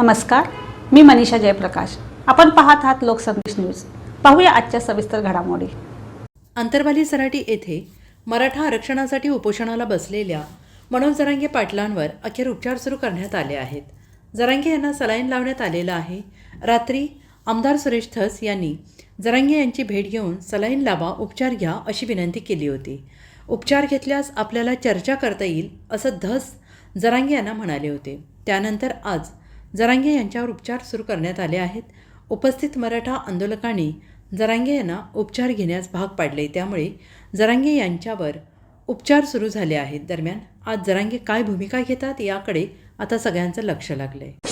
नमस्कार मी मनीषा जयप्रकाश. आपण पाहत आहात लोकसंदेश न्यूज. पाहूया आजच्या सविस्तर घडामोडी. अंतरवाली सराटी येथे मराठा आरक्षणासाठी उपोषणाला बसलेल्या मनोज जरांगे पाटलांवर अखेर उपचार सुरू करण्यात आले आहेत. जरांगे यांना सलाईन लावण्यात आलेलं आहे. रात्री आमदार सुरेश धस यांनी जरांगे यांची भेट घेऊन सलाईन लावा उपचार घ्या अशी विनंती केली होती. उपचार घेतल्यास आपल्याला चर्चा करता येईल असं धस जरांगे यांना म्हणाले होते. त्यानंतर आज जरांगे यांच्यावर उपचार सुरू करण्यात आले आहेत. उपस्थित मराठा आंदोलकांनी जरांगे यांना उपचार घेण्यास भाग पाडले. त्यामुळे जरांगे यांच्यावर उपचार सुरू झाले आहेत. दरम्यान आज जरांगे काय भूमिका घेतात याकडे आता सगळ्यांचं लक्ष लागलं आहे